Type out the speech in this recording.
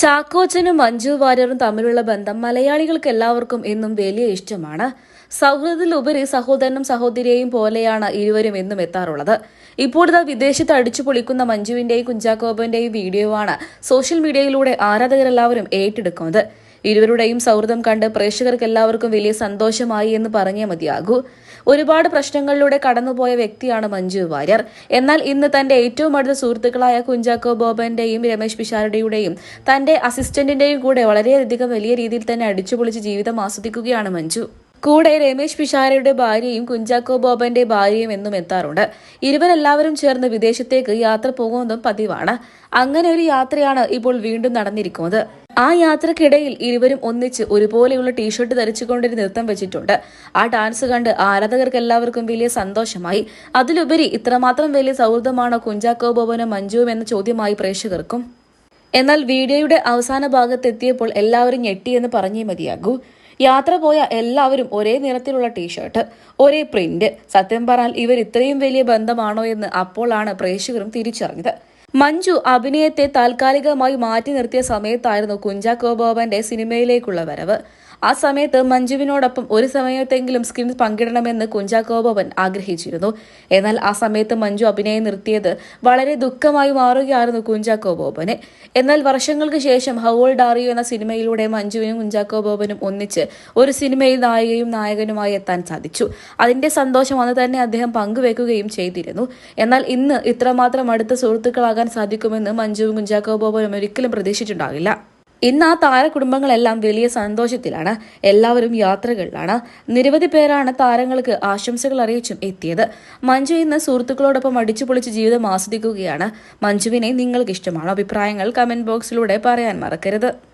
ചാക്കോച്ചനും മഞ്ജു വാര്യറും തമ്മിലുള്ള ബന്ധം മലയാളികൾക്ക് എല്ലാവർക്കും എന്നും വലിയ ഇഷ്ടമാണ്. സൗഹൃദത്തിലുപരി സഹോദരനും സഹോദരിയെയും പോലെയാണ് ഇരുവരും എന്നും എത്താറുള്ളത്. ഇപ്പോഴത്തെ വിദേശത്ത് അടിച്ചു പൊളിക്കുന്ന മഞ്ജുവിന്റെയും കുഞ്ചാക്കോബന്റെയും വീഡിയോ ആണ് സോഷ്യൽ മീഡിയയിലൂടെ ആരാധകരെല്ലാവരും ഏറ്റെടുക്കുന്നത്. ഇരുവരുടെയും സൗഹൃദം കണ്ട് പ്രേക്ഷകർക്ക് എല്ലാവർക്കും വലിയ സന്തോഷമായി എന്ന് പറഞ്ഞേ മതിയാകൂ. ഒരുപാട് പ്രശ്നങ്ങളിലൂടെ കടന്നുപോയ വ്യക്തിയാണ് മഞ്ജു വാര്യർ. എന്നാൽ ഇന്ന് തന്റെ ഏറ്റവും അടുത്ത സുഹൃത്തുക്കളായ കുഞ്ചാക്കോ ബോബന്റെയും രമേശ് പിഷാരുടെയുടെയും തന്റെ അസിസ്റ്റന്റിന്റെയും കൂടെ വളരെയധികം വലിയ രീതിയിൽ തന്നെ അടിച്ചുപൊളിച്ച് ജീവിതം ആസ്വദിക്കുകയാണ് മഞ്ജു. കൂടെ രമേശ് പിഷാരയുടെ ഭാര്യയും കുഞ്ചാക്കോ ബോബന്റെ ഭാര്യയും എന്നും എത്താറുണ്ട്. ഇരുവരെല്ലാവരും ചേർന്ന് വിദേശത്തേക്ക് യാത്ര പോകുന്നതും പതിവാണ്. അങ്ങനെ ഒരു യാത്രയാണ് ഇപ്പോൾ വീണ്ടും നടന്നിരിക്കുന്നത്. ആ യാത്രക്കിടയിൽ ഇരുവരും ഒന്നിച്ച് ഒരുപോലെയുള്ള ടീഷർട്ട് ധരിച്ചുകൊണ്ടൊരു നൃത്തം വെച്ചിട്ടുണ്ട്. ആ ഡാൻസ് കണ്ട് ആരാധകർക്ക് എല്ലാവർക്കും വലിയ സന്തോഷമായി. അതിലുപരി ഇത്രമാത്രം വലിയ സൗഹൃദമാണോ കുഞ്ചാക്കോ ബോബനും മഞ്ജുവും എന്ന ചോദ്യമായി പ്രേക്ഷകർക്കും. എന്നാൽ വീഡിയോയുടെ അവസാന ഭാഗത്തെത്തിയപ്പോൾ എല്ലാവരും ഞെട്ടിയെന്ന് പറഞ്ഞേ മതിയാകൂ. യാത്ര പോയ എല്ലാവരും ഒരേ നിറത്തിലുള്ള ടീഷർട്ട് ഒരേ പ്രിന്റ്. സത്യം പറഞ്ഞാൽ ഇവർ ഇത്രയും വലിയ ബന്ധമാണോ എന്ന് അപ്പോഴാണ് പ്രേക്ഷകരും തിരിച്ചറിഞ്ഞത്. മഞ്ജു അഭിനയത്തെ താൽക്കാലികമായി മാറ്റി നിർത്തിയ സമയത്തായിരുന്നു കുഞ്ചാക്കോ ബോബന്റെ സിനിമയിലേക്കുള്ള വരവ്. ആ സമയത്ത് മഞ്ജുവിനോടൊപ്പം ഒരു സമയത്തെങ്കിലും സ്ക്രീൻ പങ്കിടണമെന്ന് കുഞ്ചാക്കോ ബോബൻ ആഗ്രഹിച്ചിരുന്നു. എന്നാൽ ആ സമയത്ത് മഞ്ജു അഭിനയം നിർത്തിയത് വളരെ ദുഃഖമായി മാറുകയായിരുന്നു കുഞ്ചാക്കോ ബോബന് എന്നാൽ വർഷങ്ങൾക്ക് ശേഷം ഹൗൾ ഡാറിയോ എന്ന സിനിമയിലൂടെ മഞ്ജുവിനും കുഞ്ചാക്കോ ബോബനും ഒന്നിച്ച് ഒരു സിനിമയിൽ നായികയും നായകനുമായി എത്താൻ സാധിച്ചു. അതിന്റെ സന്തോഷം അന്ന് തന്നെ അദ്ദേഹം പങ്കുവെക്കുകയും ചെയ്തിരുന്നു. എന്നാൽ ഇന്ന് ഇത്രമാത്രം അടുത്ത സുഹൃത്തുക്കളാകാൻ സാധിക്കുമെന്ന് മഞ്ജുവും കുഞ്ചാക്കോ ബോബനും ഒരിക്കലും പ്രതീക്ഷിച്ചിട്ടുണ്ടാകില്ല. ഇന്ന് ആ താരകുടുംബങ്ങളെല്ലാം വലിയ സന്തോഷത്തിലാണ്. എല്ലാവരും യാത്രകളിലാണ്. നിരവധി പേരാണ് താരങ്ങൾക്ക് ആശംസകൾ അറിയിച്ചും എത്തിയത്. മഞ്ജു ഇന്ന് സുഹൃത്തുക്കളോടൊപ്പം അടിച്ചുപൊളിച്ച് ജീവിതം ആസ്വദിക്കുകയാണ്. മഞ്ജുവിനെ നിങ്ങൾക്ക് ഇഷ്ടമാണോ അഭിപ്രായങ്ങൾ കമന്റ് ബോക്സിലൂടെ പറയാൻ മറക്കരുത്.